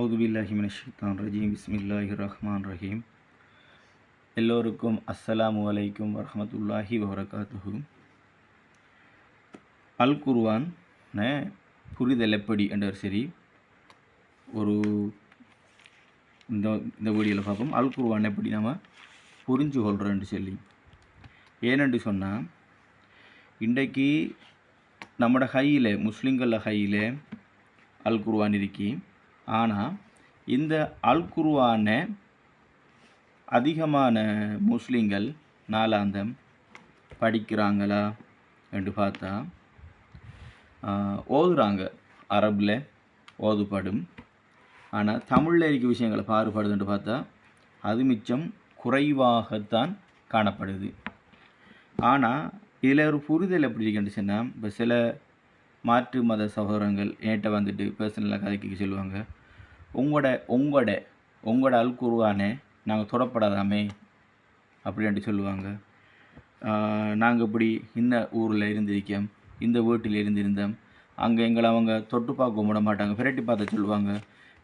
அவுதுபில்லாஹிமின் ஷித்தான் ரஜீம். பிஸ்மில்லாஹி ரஹ்மான் ரஹீம். எல்லோருக்கும் அஸ்ஸலாம் வலைக்கும் வரமத்துல்லாஹி வபரகாத்துஹு. அல் குர்வான் புரிதல் எப்படி என்றவர் சரி. ஒரு இந்த இந்த வீடியோவில் பார்ப்போம் அல் குர்வான் எப்படி நம்ம புரிஞ்சு கொள்கிறோன்னு சொல்லி. ஏனென்று சொன்னால் இன்றைக்கு நம்மட ஹையில் முஸ்லீம்களில் ஹையில் அல் குர்வான் இருக்கி ஆனால் இந்த அல் குருவான அதிகமான முஸ்லீம்கள் நாலாந்தம் படிக்கிறாங்களா என்று பார்த்தா ஓதுறாங்க. அரபில் ஓதுப்படும் ஆனால் தமிழில் இருக்க விஷயங்களை பாறுபடுதுன்னு பார்த்தா அது மிச்சம் குறைவாகத்தான் காணப்படுது. ஆனால் இதில் ஒரு புரிதல் எப்படி இருக்குன்னு சொன்னால் இப்போ சில மாற்று மத சகோதரங்கள் என்கிட்ட வந்துட்டு பர்சனலாக கதைக்கு சொல்லுவாங்க. உங்களோட உங்களோட உங்களோட அல் குருவானே நாங்கள் தொடப்படாதாமே அப்படின்ட்டு சொல்லுவாங்க. நாங்கள் இப்படி இந்த ஊரில் இருந்திருக்கோம் இந்த வீட்டில் இருந்திருந்தோம். அங்கே எங்களை அவங்க தொட்டு பார்க்க விட மாட்டாங்க பிரட்டி பார்த்து சொல்லுவாங்க.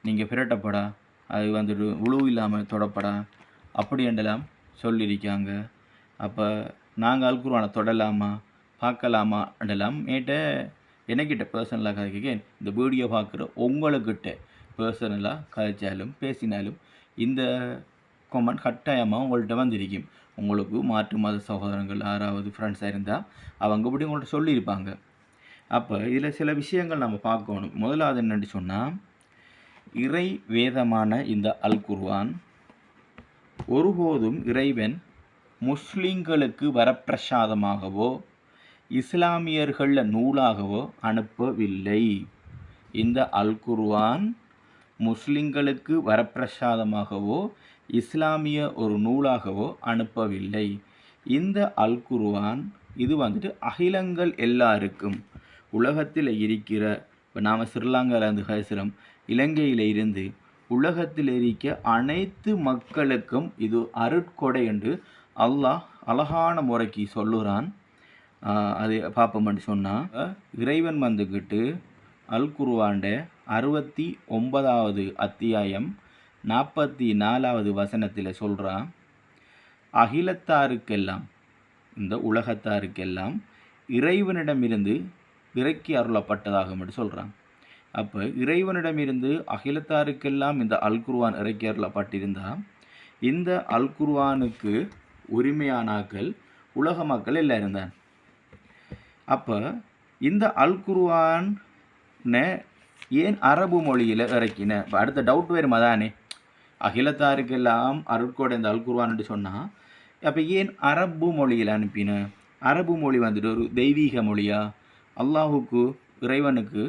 நீங்கள் பிரட்டப்படா அது வந்துட்டு உழுவு இல்லாமல் தொடப்படா அப்படி என்றெல்லாம் சொல்லியிருக்காங்க. அப்போ நாங்கள் அல்குருவானை தொடலாமா பார்க்கலாமா என்றெல்லாம் என்கிட்ட பர்சனலாக கதைக்கிறேன் இந்த வீடியோ பார்க்குற உங்களுக்கிட்ட பர்சனலாக கதைச்சாலும் பேசினாலும் இந்த கமெண்ட் கட்டாயமாக உங்கள்கிட்ட வந்திருக்கும். உங்களுக்கு மாற்று மத சகோதரங்கள் யாராவது ஃப்ரெண்ட்ஸாக இருந்தால் அவங்க இப்படி உங்கள்கிட்ட சொல்லியிருப்பாங்க. அப்போ இதில் சில விஷயங்கள் நம்ம பார்க்கணும். முதலாவது என்னென்னு சொன்னால் இறை வேதமான இந்த அல் குர்வான் ஒருபோதும் இறைவன் முஸ்லீம்களுக்கு வரப்பிரசாதமாகவோ இஸ்லாமியர்கள் நூலாகவோ அனுப்பவில்லை. இந்த அல் குர்வான் முஸ்லிம்களுக்கு வரப்பிரசாதமாகவோ இஸ்லாமிய ஒரு நூலாகவோ அனுப்பவில்லை. இந்த அல் குர்வான் இது வந்துட்டு அகிலங்கள் எல்லாருக்கும். உலகத்தில் இருக்கிற இப்போ நாம் ஸ்ரீலங்காவிலேருந்து பேசுகிறோம் இலங்கையில் இருந்து உலகத்தில் இருக்க அனைத்து மக்களுக்கும் இது அருட்கொடை என்று அல்லாஹ் அழகான முறைக்கு சொல்லுறான். அது பார்ப்போம்னு சொன்னால் இறைவன் வந்துக்கிட்டு அல் குருவாண்ட அறுபத்தி ஒன்பதாவது அத்தியாயம் நாற்பத்தி நாலாவது வசனத்தில் சொல்கிறான் அகிலத்தாருக்கெல்லாம் இந்த உலகத்தாருக்கெல்லாம் இறைவனிடமிருந்து இறக்கி அருளப்பட்டதாகும் என்று சொல்கிறான் அப்போ இறைவனிடமிருந்து அகிலத்தாருக்கெல்லாம் இந்த அல்குர்வான் இறக்கி அருளப்பட்டிருந்தால் இந்த அல்குர்வானுக்கு உரிமையானாக்கள் உலக மக்கள் எல்லாம் இருந்தான் அப்போ இந்த அல் குருவான்னு ஏன் அரபு மொழியில் இறக்கின? இப்போ அடுத்த டவுட் வேறு மதானே அகிலத்தாருக்கெல்லாம் அருட்கோடை இந்த அல் குர்ஆன்னு சொன்னால் அப்போ ஏன் அரபு மொழியில் அனுப்பின? அரபு மொழி வந்துட்டு ஒரு தெய்வீக மொழியா? அல்லாஹுக்கு இறைவனுக்கு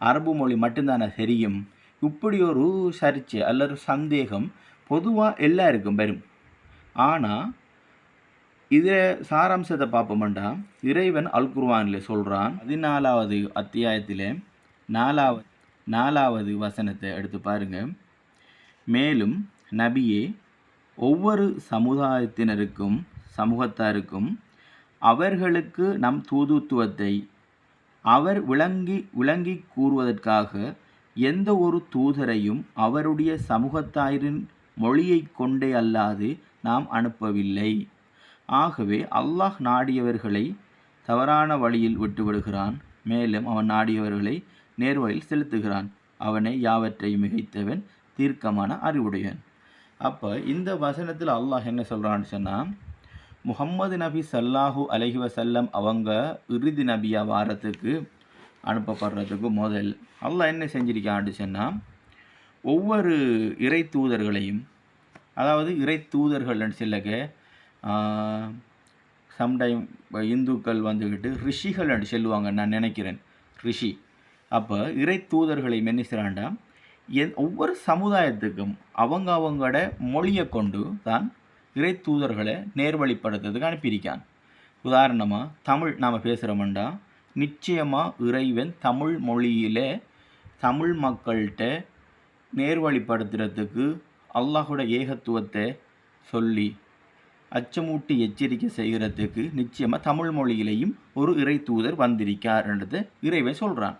அரபு மொழி மட்டும்தானே தெரியும்? இப்படி ஒரு சர்ச்சை அல்லது சந்தேகம் பொதுவாக எல்லாருக்கும் வரும். ஆனால் இதில் சாராம்சத்தை பார்ப்போம்டா இறைவன் அல் குர்வானில் சொல்கிறான் பதினாலாவது அத்தியாயத்தில் நாலாவது நாலாவது வசனத்தை எடுத்து பாருங்க. மேலும் நபியே ஒவ்வொரு சமுதாயத்தினருக்கும் சமூகத்தாருக்கும் அவர்களுக்கு நம் தூதுத்துவத்தை அவர் விளங்கி விளங்கி கூறுவதற்காக எந்த ஒரு தூதரையும் அவருடைய சமூகத்தாரின் மொழியை கொண்டே அல்லாது நாம் அனுப்பவில்லை. ஆகவே அல்லாஹ் நாடியவர்களை தவறான வழியில் விட்டுவிடுகிறான். மேலும் அவன் நாடியவர்களை நேர்வழியில் செலுத்துகிறான். அவனை யாவற்றையும் மிகைத்தவன் தீர்க்கமான அறிவுடையன். அப்போ இந்த வசனத்தில் அல்லாஹ் என்ன சொல்கிறான்னு சொன்னால் முகம்மது நபி சல்லாஹூ அலஹி வசல்லம் அவங்க இறுதி நபியா வாரத்துக்கு அனுப்பப்படுறதுக்கு முதல் அல்லாஹ் என்ன செஞ்சிருக்கான்னு சொன்னால் ஒவ்வொரு இறை தூதர்களையும் அதாவது இறை தூதர்கள்னு சொல்லக்க சம்டைம் இந்துக்கள் வந்துக்கிட்டு ரிஷிகள்னு சொல்லுவாங்க நான் நினைக்கிறேன். ரிஷி. அப்போ இறை தூதர்களை என்ன என் ஒவ்வொரு சமுதாயத்துக்கும் அவங்க அவங்களோட மொழியை கொண்டு தான் இறை தூதர்களை நேர்வழிப்படுத்துறதுக்கு அனுப்பியிருக்கான் உதாரணமாக தமிழ் நாம் பேசுகிறோம்டா நிச்சயமாக இறைவன் தமிழ் மொழியில் தமிழ் மக்கள்கிட்ட நேர்வழிப்படுத்துறதுக்கு அல்லாஹோட ஏகத்துவத்தை சொல்லி அச்சமூட்டி எச்சரிக்கை செய்கிறதுக்கு நிச்சயமாக தமிழ் மொழியிலையும் ஒரு இறை தூதர் வந்திருக்கார்ன்றதை இறைவன் சொல்கிறான்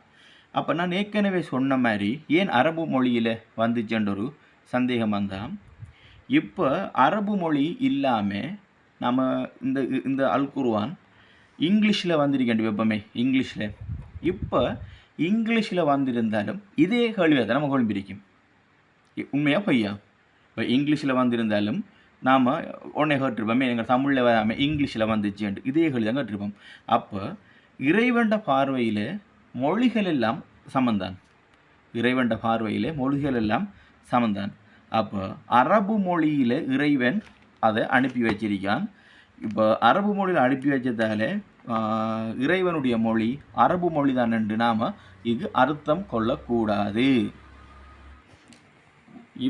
அப்போ நான் ஏற்கனவே சொன்ன மாதிரி ஏன் அரபு மொழியில் வந்துச்சுன்ற ஒரு சந்தேகம் வந்தால் இப்போ அரபு மொழி இல்லாமல் நம்ம இந்த இந்த அல் குர்ஆன் இங்கிலீஷில் வந்திருக்கேன் எப்பவுமே இங்கிலீஷில். இப்போ இங்கிலீஷில் வந்திருந்தாலும் இதே கேள்வியாக தான் நம்ம கொழும்பிருக்கும் உண்மையா பொய்யா? இப்போ இங்கிலீஷில் வந்திருந்தாலும் நாம் உடனே கேட்டிருப்போமே. எங்கள் தமிழில் வராமல் இங்கிலீஷில் வந்துச்சுன்ட்டு இதே கேள்வி தான் கேட்டிருப்போம். அப்போ இறைவண்ட பார்வையில் மொழிகள் எல்லாம் சமந்தான். இறைவண்ட பார்வையில் மொழிகள் எல்லாம் சமந்தான். அப்போ அரபு மொழியில் இறைவன் அதை அனுப்பி வச்சிருக்கான். இப்போ அரபு மொழியில் அனுப்பி வச்சதால இறைவனுடைய மொழி அரபு மொழி தான் என்று நாம் இது அர்த்தம் கொள்ளக்கூடாது.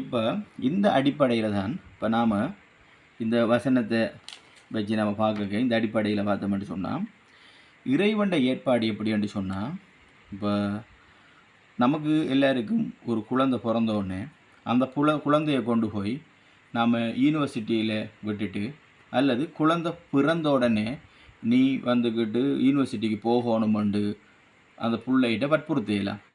இப்போ இந்த அடிப்படையில் தான் இப்போ நாம் இந்த வசனத்தை வச்சு நம்ம பார்க்க இந்த அடிப்படையில் பார்த்தோம்னு சொன்னால் இறைவண்ட ஏற்பாடு எப்படி என்று சொன்னால் இப்போ நமக்கு எல்லாருக்கும் ஒரு குழந்தை பிறந்தோடனே அந்த புல குழந்தைய கொண்டு போய் நாம் யூனிவர்சிட்டியில் விட்டுட்டு அல்லது குழந்தை பிறந்த உடனே நீ வந்துக்கிட்டு யூனிவர்சிட்டிக்கு போகணுமெண்டு அந்த பிள்ளைகிட்ட வற்புறுத்தலாம்